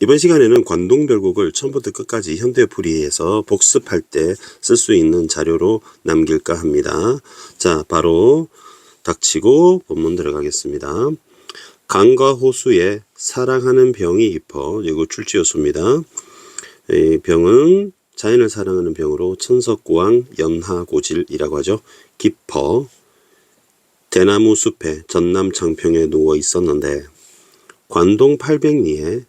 이번 시간에는 관동별곡을 처음부터 끝까지 현대풀이에서 복습할 때 쓸 수 있는 자료로 남길까 합니다. 자, 바로 닥치고 본문 들어가겠습니다. 강과 호수에 사랑하는 병이 깊어 이거 출지어수입니다. 이 병은 자연을 사랑하는 병으로 천석고왕 연하고질이라고 하죠. 깊어 대나무 숲에 전남 창평에 누워 있었는데 관동 800리에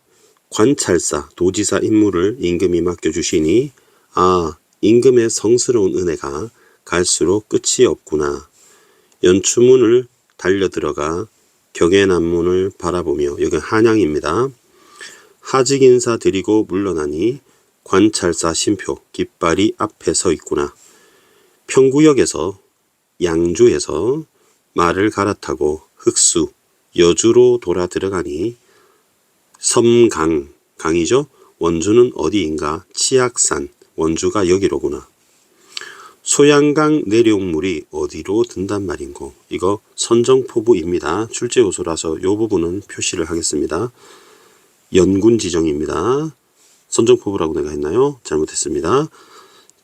관찰사 도지사 임무를 임금이 맡겨주시니 아 임금의 성스러운 은혜가 갈수록 끝이 없구나. 연추문을 달려 들어가 경해남문을 바라보며 여기 한양입니다. 하직 인사 드리고 물러나니 관찰사 심표 깃발이 앞에 서 있구나. 평구역에서 양주에서 말을 갈아타고 흑수 여주로 돌아 들어가니 섬강 강이죠. 원주는 어디인가? 치악산 원주가 여기로구나. 소양강 내륙물이 어디로 든단 말인고 이거 선정포부입니다. 출제요소라서 요 부분은 표시를 하겠습니다. 연군 지정입니다. 선정포부라고 내가 했나요? 잘못했습니다.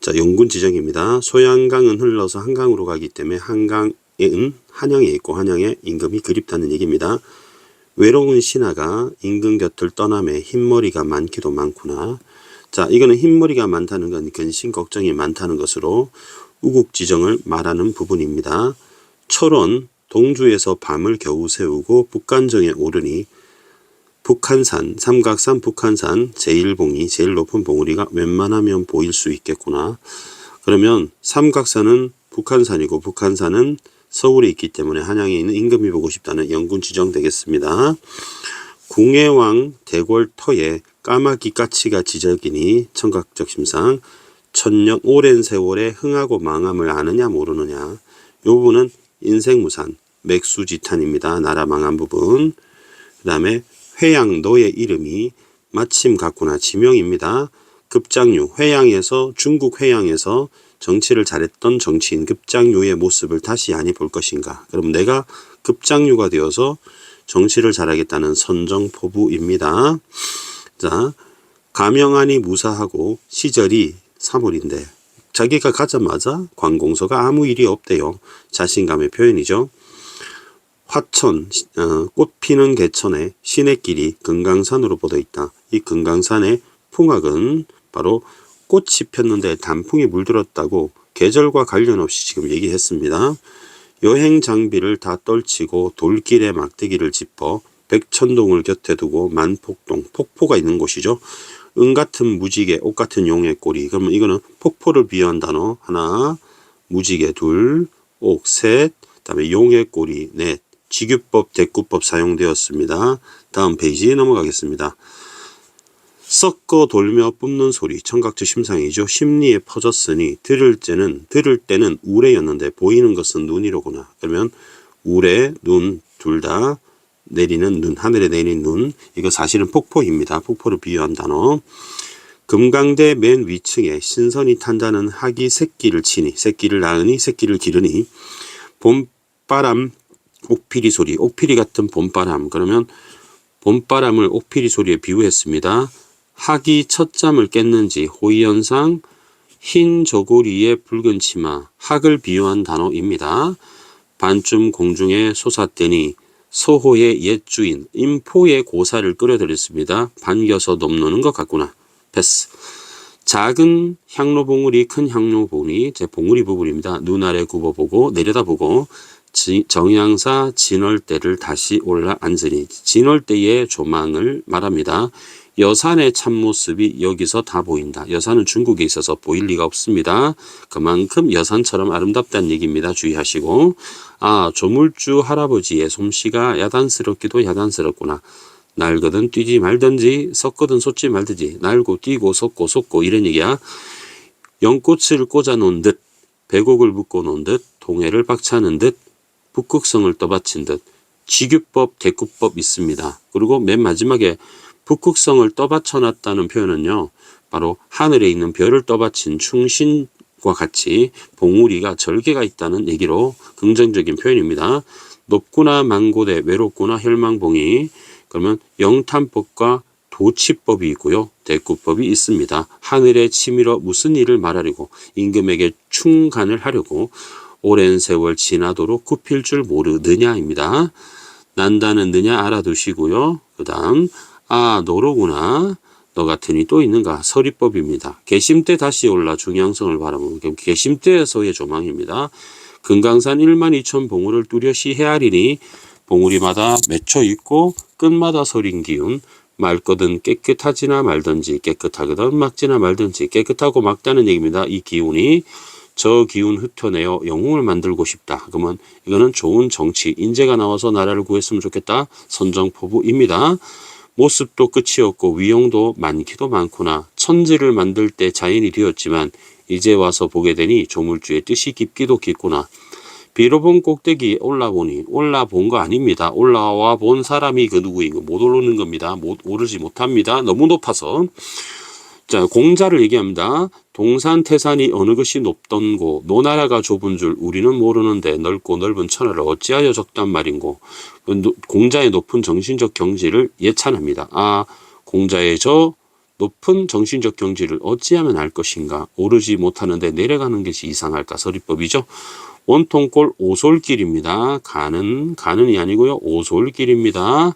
자, 연군 지정입니다. 소양강은 흘러서 한강으로 가기 때문에 한강은 한양에 있고 한양에 임금이 그립다는 얘기입니다. 외로운 신하가 임금 곁을 떠남에 흰머리가 많기도 많구나. 자, 이거는 흰머리가 많다는 건 근심 걱정이 많다는 것으로 우국 지정을 말하는 부분입니다. 철원 동주에서 밤을 겨우 세우고 북간정에 오르니 북한산, 삼각산, 북한산, 제1봉이 제일 높은 봉우리가 웬만하면 보일 수 있겠구나. 그러면 삼각산은 북한산이고 북한산은 서울에 있기 때문에 한양에 있는 임금이 보고 싶다는 영군 지정되겠습니다. 궁예왕 대궐터에 까마귀 까치가 지적이니 청각적 심상 천년 오랜 세월에 흥하고 망함을 아느냐 모르느냐 요 부분은 인생무산 맥수지탄입니다. 나라 망한 부분 그 다음에 회양도의 이름이 마침 같구나 지명입니다. 급장류 회양에서 중국 회양에서 정치를 잘했던 정치인 급장류의 모습을 다시 아니 볼 것인가? 그럼 내가 급장류가 되어서 정치를 잘하겠다는 선정포부입니다. 자, 가명안이 무사하고 시절이 3월인데 자기가 가자마자 관공서가 아무 일이 없대요. 자신감의 표현이죠. 화천, 어, 꽃 피는 개천에 시내길이 금강산으로 뻗어 있다. 이 금강산의 풍악은 바로 꽃이 폈는데 단풍이 물들었다고 계절과 관련 없이 지금 얘기했습니다. 여행 장비를 다 떨치고 돌길에 막대기를 짚어 백천동을 곁에 두고 만폭동, 폭포가 있는 곳이죠. 은 같은 무지개, 옷 같은 용의 꼬리. 그러면 이거는 폭포를 비유한 단어 하나, 무지개 둘, 옥 셋, 그다음에 용의 꼬리 넷. 지규법, 대구법 사용되었습니다. 다음 페이지 넘어가겠습니다. 섞어 돌며 뿜는 소리 청각적 심상이죠. 심리에 퍼졌으니 들을 때는 들을 때는 우레였는데 보이는 것은 눈이로구나. 그러면 우레, 눈 둘 다 내리는 눈, 하늘에 내리는 눈. 이거 사실은 폭포입니다. 폭포를 비유한 단어. 금강대 맨 위층에 신선이 탄다는 학이 새끼를 치니 새끼를 낳으니 새끼를 기르니 봄바람 옥피리 소리 옥피리 같은 봄바람 그러면 봄바람을 옥피리 소리에 비유했습니다. 학이 첫 잠을 깼는지 호의현상 흰 저고리에 붉은 치마 학을 비유한 단어입니다. 반쯤 공중에 솟았더니 소호의 옛 주인 인포의 고사를 끌어들였습니다. 반겨서 넘노는 것 같구나. 패스. 작은 향로 봉우리 큰 향로 봉우리 제 봉우리 부분입니다. 눈 아래 굽어보고 내려다보고 지- 정양사 진월대를 다시 올라 앉으니 진월대의 조망을 말합니다. 여산의 참모습이 여기서 다 보인다. 여산은 중국에 있어서 보일 리가 없습니다. 그만큼 여산처럼 아름답다는 얘기입니다. 주의하시고 아 조물주 할아버지의 솜씨가 야단스럽기도 야단스럽구나. 날거든 뛰지 말든지 섰거든 솟지 말든지 날고 뛰고 섰고 솟고 이런 얘기야. 연꽃을 꽂아 놓은 듯 배곡을 묶어 놓은 듯 동해를 박차는 듯 북극성을 떠받친 듯 지규법 대구법 있습니다. 그리고 맨 마지막에 북극성을 떠받쳐 놨다는 표현은요. 바로 하늘에 있는 별을 떠받친 충신 과 같이 봉우리가 절개가 있다는 얘기로 긍정적인 표현입니다. 높구나 망고대 외롭구나 혈망봉이 그러면 영탄법과 도치법이 있고요. 대꾸법이 있습니다. 하늘에 치밀어 무슨 일을 말하려고 임금에게 충간을 하려고 오랜 세월 지나도록 굽힐 줄 모르느냐입니다. 난다는 느냐 알아두시고요. 그 다음 아 너로구나 너 같으니 또 있는가 서리법입니다. 개심 때 다시 올라 중양성을 바라보면 개심 때에서의 조망입니다. 금강산 1만 2천 봉우를 뚜렷이 헤아리니 봉우리마다 맺혀 있고 끝마다 서린 기운 맑거든 깨끗하지나 말든지 깨끗하거든 막지나 말든지 깨끗하고 막다는 얘기입니다. 이 기운이 저 기운 흩어내어 영웅을 만들고 싶다. 그러면 이거는 좋은 정치, 인재가 나와서 나라를 구했으면 좋겠다. 선정포부입니다. 모습도 끝이 없고 위용도 많기도 많구나. 천지를 만들 때 자연이 되었지만 이제 와서 보게 되니 조물주의 뜻이 깊기도 깊구나. 비로본 꼭대기 올라보니 올라본 거 아닙니다. 올라와 본 사람이 그 누구이고 못 오르는 겁니다. 못 오르지 못합니다. 너무 높아서. 자, 공자를 얘기합니다. 동산 태산이 어느 것이 높던 고 노나라가 좁은 줄 우리는 모르는데 넓고 넓은 천하를 어찌하여 적단 말인고 그 노- 공자의 높은 정신적 경지를 예찬합니다. 아 공자의 저 높은 정신적 경지를 어찌하면 알 것인가 오르지 못하는데 내려가는 것이 이상할까 서리법이죠. 원통골 오솔길입니다. 가는 가는이 아니고요 오솔길입니다.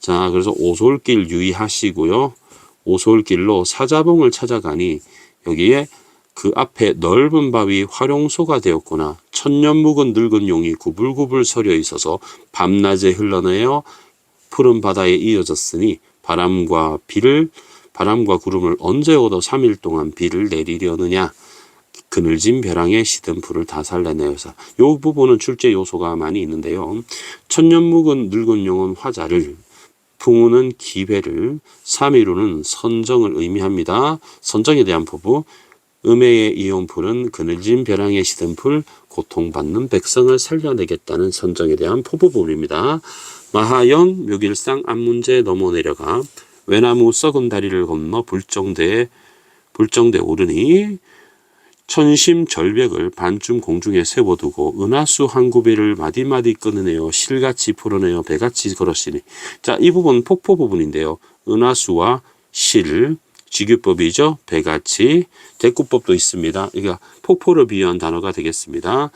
자 그래서 오솔길 유의하시고요. 오솔길로 사자봉을 찾아가니 여기에 그 앞에 넓은 바위 활용소가 되었구나. 천년 묵은 늙은 용이 구불구불 서려 있어서 밤낮에 흘러내어 푸른 바다에 이어졌으니 바람과 비를 바람과 구름을 언제 얻어 3일 동안 비를 내리려느냐. 그늘진 벼랑에 시든 불을 다 살려내어서 요 부분은 출제 요소가 많이 있는데요. 천년 묵은 늙은 용은 화자를 풍우는 기배를, 삼위로는 선정을 의미합니다. 선정에 대한 포부, 음해의 이용풀은 그늘진 벼랑에 시든 풀, 고통받는 백성을 살려내겠다는 선정에 대한 포부 부분입니다. 마하연 묘길상 앞문제 넘어 내려가 외나무 썩은 다리를 건너 불정대에 불정대 오르니 천심 절벽을 반쯤 공중에 세워두고 은하수 한 구비를 마디마디 끊어내어 실같이 풀어내어 배같이 걸었으니 자 이 부분 폭포 부분인데요. 은하수와 실 지규법이죠? 배같이 대꾸법도 있습니다. 그러니까 폭포를 비유한 단어가 되겠습니다.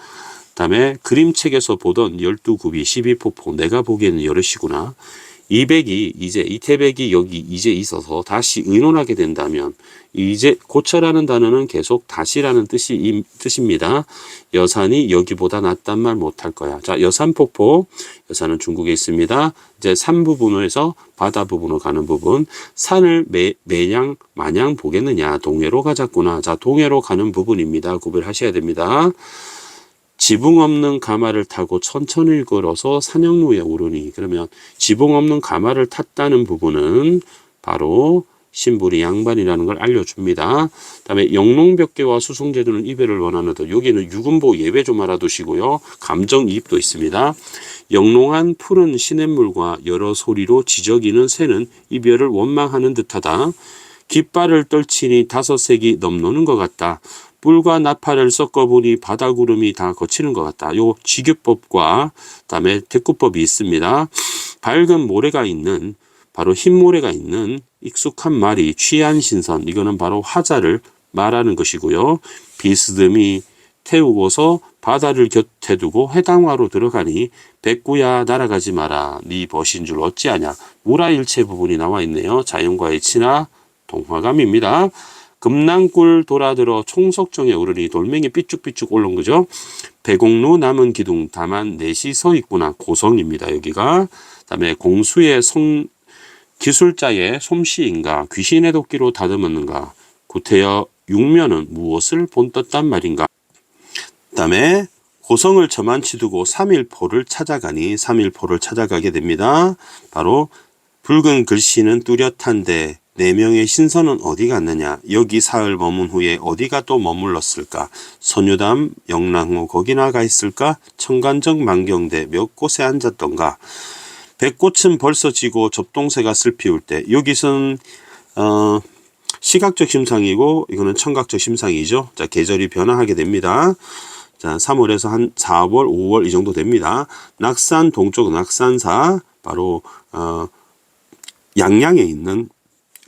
다음에 그림책에서 보던 12구비 12폭포 내가 보기에는 여럿이구나 200이 이제 이태백이 여기 이제 있어서 다시 의논하게 된다면 이제 고쳐라는 단어는 계속 다시라는 뜻이 이 뜻입니다. 여산이 여기보다 낫단 말 못할 거야. 자, 여산 폭포. 여산은 중국에 있습니다. 이제 산 부분에서 바다 부분으로 가는 부분. 산을 매, 매양 마냥 보겠느냐. 동해로 가자꾸나. 자, 동해로 가는 부분입니다. 구별하셔야 됩니다. 지붕 없는 가마를 타고 천천히 걸어서 산영로에 오르니 그러면 지붕 없는 가마를 탔다는 부분은 바로 신부리 양반이라는 걸 알려줍니다. 다음에 영농벽계와 수송제도는 이별을 원하는데 여기는 유금보 예외 좀 알아두시고요. 감정이입도 있습니다. 영롱한 푸른 시냇물과 여러 소리로 지저귀는 새는 이별을 원망하는 듯하다. 깃발을 떨치니 다섯 색이 넘노는 것 같다. 뿔과 나팔을 섞어보니 바다구름이 다 거치는 것 같다. 요 지교법과 그다음에 대꾸법이 있습니다. 밝은 모래가 있는 바로 흰 모래가 있는 익숙한 말이 취한 신선 이거는 바로 화자를 말하는 것이고요. 비스듬히 태우고서 바다를 곁에 두고 해당화로 들어가니 백구야 날아가지 마라 네 벗인 줄 어찌하냐 무라일체 부분이 나와 있네요. 자연과의 친화 동화감입니다. 금낭굴 돌아들어 총석정에 오르니 돌멩이 삐쭉삐쭉 올라온 거죠. 배공루 남은 기둥 다만 넷이 서 있구나 고성입니다. 여기가 그다음에 공수의 성 기술자의 솜씨인가 귀신의 도끼로 다듬었는가 구태여 육면은 무엇을 본떴단 말인가 그다음에 고성을 저만치 두고 삼일포를 찾아가니 삼일포를 찾아가게 됩니다. 바로 붉은 글씨는 뚜렷한데 네 명의 신선은 어디 갔느냐? 여기 사흘 머문 후에 어디가 또 머물렀을까? 선유담, 영랑호 거기나 가 있을까? 청간정 만경대 몇 곳에 앉았던가? 백꽃은 벌써 지고 접동새가 슬피울 때 여기선 어, 시각적 심상이고 이거는 청각적 심상이죠. 자 계절이 변화하게 됩니다. 자 3월에서 한 4월, 5월 이 정도 됩니다. 낙산 동쪽 낙산사 바로 어, 양양에 있는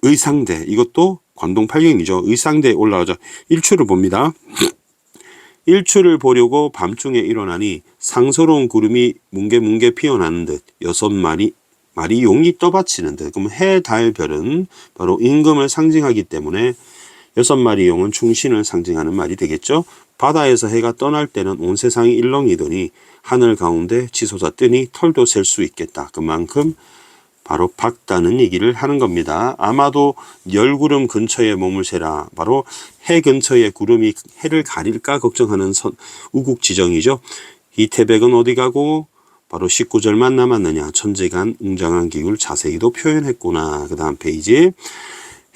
의상대 이것도 관동 팔경이죠. 의상대에 올라가죠. 일출을 봅니다. 일출을 보려고 밤중에 일어나니 상서로운 구름이 뭉게뭉게 피어나는 듯 여섯 마리 마리 용이 떠받치는 듯. 그럼 해, 달, 별은 바로 임금을 상징하기 때문에 여섯 마리 용은 충신을 상징하는 말이 되겠죠. 바다에서 해가 떠날 때는 온 세상이 일렁이더니 하늘 가운데 치솟아 뜨니 털도 셀 수 있겠다. 그만큼 바로 밝다는 얘기를 하는 겁니다. 아마도 열구름 근처에 몸을 세라. 바로 해 근처에 구름이 해를 가릴까 걱정하는 선, 우국 지정이죠. 이태백은 어디 가고 바로 19절만 남았느냐. 천재간 웅장한 기울 자세히도 표현했구나. 그 다음 페이지.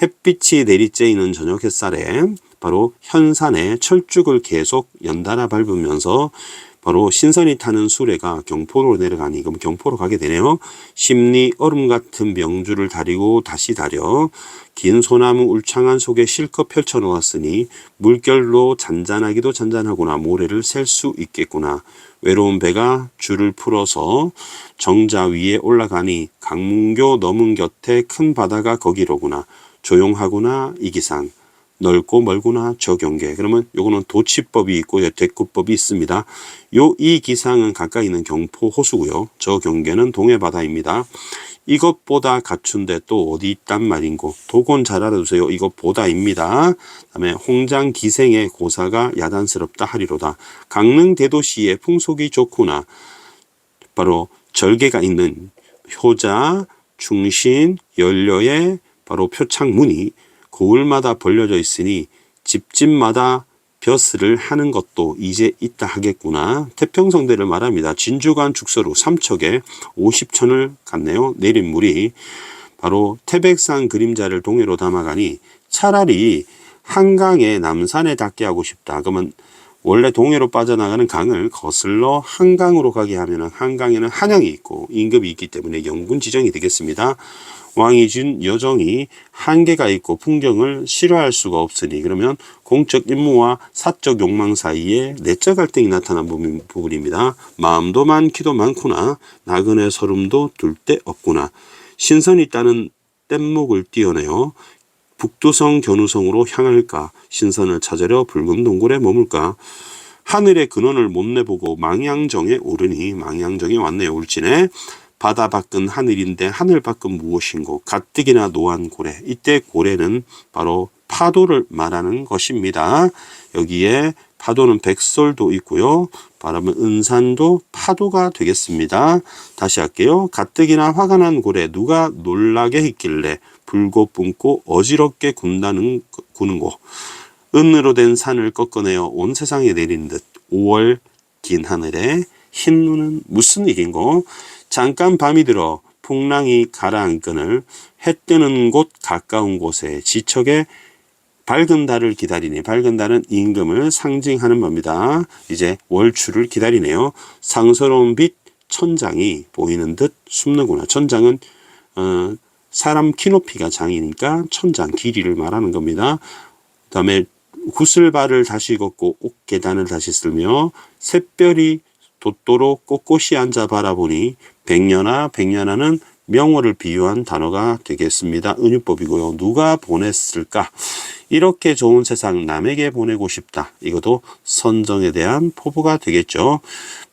햇빛이 내리쬐이는 저녁 햇살에 바로 현산에 철쭉을 계속 연달아 밟으면서 바로 신선이 타는 수레가 경포로 내려가니 그럼 경포로 가게 되네요. 심리 얼음 같은 명주를 다리고 다시 다려 긴 소나무 울창한 속에 실컷 펼쳐 놓았으니 물결로 잔잔하기도 잔잔하구나 모래를 셀 수 있겠구나. 외로운 배가 줄을 풀어서 정자 위에 올라가니 강문교 넘은 곁에 큰 바다가 거기로구나. 조용하구나 이 기상. 넓고 멀구나 저 경계. 그러면 요거는 도치법이 있고 대구법이 있습니다. 요 이 기상은 가까이 있는 경포 호수고요. 저 경계는 동해 바다입니다. 이것보다 갖춘데 또 어디 있단 말인고 도곤 잘 알아두세요. 이것보다입니다. 다음에 홍장 기생의 고사가 야단스럽다 하리로다. 강릉 대도시의 풍속이 좋구나. 바로 절개가 있는 효자, 중신, 연료의 바로 표창문이 고을마다 벌려져 있으니 집집마다 벼슬을 하는 것도 이제 있다 하겠구나. 태평성대를 말합니다. 진주관 죽서루 삼척에 50천을 갔네요. 내린 물이 바로 태백산 그림자를 동해로 담아가니 차라리 한강에 남산에 닿게 하고 싶다. 그러면 원래 동해로 빠져나가는 강을 거슬러 한강으로 가게 하면 한강에는 한양이 있고 임금이 있기 때문에 영군 지정이 되겠습니다. 왕이 준 여정이 한계가 있고 풍경을 싫어할 수가 없으니 그러면 공적 임무와 사적 욕망 사이에 내적 갈등이 나타난 부분입니다. 마음도 많기도 많구나. 나그네 서름도 둘 데 없구나. 신선이 따는 뗏목을 띄어내어 북두성 견우성으로 향할까? 신선을 찾으려 붉은 동굴에 머물까? 하늘의 근원을 못 내보고 망양정에 오르니? 망양정에 왔네요 울진에. 바다 밖은 하늘인데 하늘 밖은 무엇인고? 가뜩이나 노한 고래. 이때 고래는 바로 파도를 말하는 것입니다. 여기에 파도는 백설도 있고요. 바람은 은산도 파도가 되겠습니다. 다시 할게요. 가뜩이나 화가 난 고래 누가 놀라게 했길래 불고 뿜고 어지럽게 군다는 구는 곳 은으로 된 산을 꺾어내어 온 세상에 내린 듯 5월 긴 하늘에 흰 눈은 무슨 일인고 잠깐 밤이 들어 풍랑이 가라앉거늘 해 뜨는 곳 가까운 곳에 지척에 밝은 달을 기다리니 밝은 달은 임금을 상징하는 겁니다. 이제 월출을 기다리네요. 상서로운 빛 천장이 보이는 듯 숨는구나. 천장은 어, 사람 키 높이가 장이니까 천장 길이를 말하는 겁니다. 그 다음에 구슬발을 다시 걷고 옥계단을 다시 쓸며 샛별이 돛도로 꼿꼿이 앉아 바라보니 백년아 백년아는 명호를 비유한 단어가 되겠습니다. 은유법이고요. 누가 보냈을까? 이렇게 좋은 세상 남에게 보내고 싶다. 이것도 선정에 대한 포부가 되겠죠.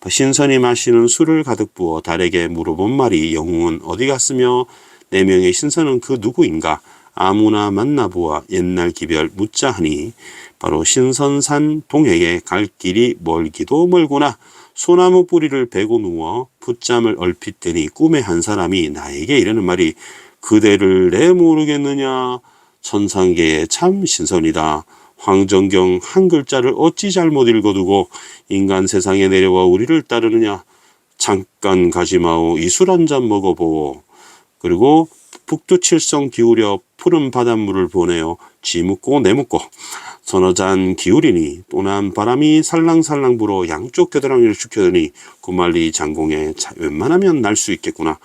신선이 마시는 술을 가득 부어 달에게 물어본 말이 영웅은 어디 갔으며 네 명의 신선은 그 누구인가? 아무나 만나보아 옛날 기별 묻자 하니 바로 신선산 동해에 갈 길이 멀기도 멀구나. 소나무 뿌리를 베고 누워 붓잠을 얼핏 대니 꿈의 한 사람이 나에게 이러는 말이 그대를 내 모르겠느냐? 천상계에 참 신선이다. 황정경 한 글자를 어찌 잘못 읽어두고 인간 세상에 내려와 우리를 따르느냐? 잠깐 가지마오. 이술 한 잔 먹어보오 그리고 북두칠성 기울여 푸른 바닷물을 보내어 지묻고 내묻고 서너 잔 기울이니 또난 바람이 살랑살랑 불어 양쪽 겨드랑이를 죽혀더니 구말리 장공에 웬만하면 날 수 있겠구나.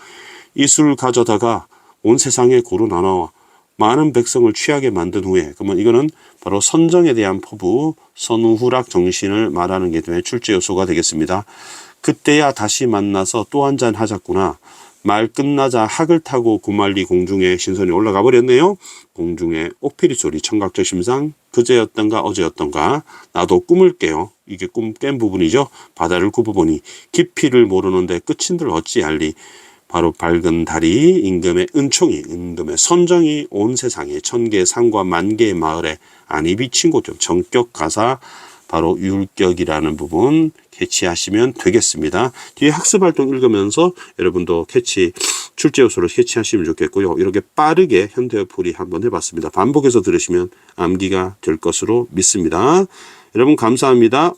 이 술 가져다가 온 세상에 고루 나눠 많은 백성을 취하게 만든 후에 그러면 이거는 바로 선정에 대한 포부 선우후락 정신을 말하는 게 출제 요소가 되겠습니다. 그때야 다시 만나서 또 한 잔 하자꾸나. 말 끝나자 학을 타고 구말리 공중에 신선이 올라가 버렸네요. 공중에 옥피리 소리 청각적 심상 그제였던가 어제였던가 나도 꿈을 깨요. 이게 꿈 깬 부분이죠. 바다를 굽어보니 깊이를 모르는데 끝인들 어찌 알리 바로 밝은 달이 임금의 은총이 임금의 선정이 온 세상에 천개 산과 만개의 마을에 안이 비친 곳좀 정격 가사 바로 율격이라는 부분 캐치하시면 되겠습니다. 뒤에 학습 활동 읽으면서 여러분도 캐치 출제 요소를 캐치하시면 좋겠고요. 이렇게 빠르게 현대어 풀이 한번 해봤습니다. 반복해서 들으시면 암기가 될 것으로 믿습니다. 여러분 감사합니다.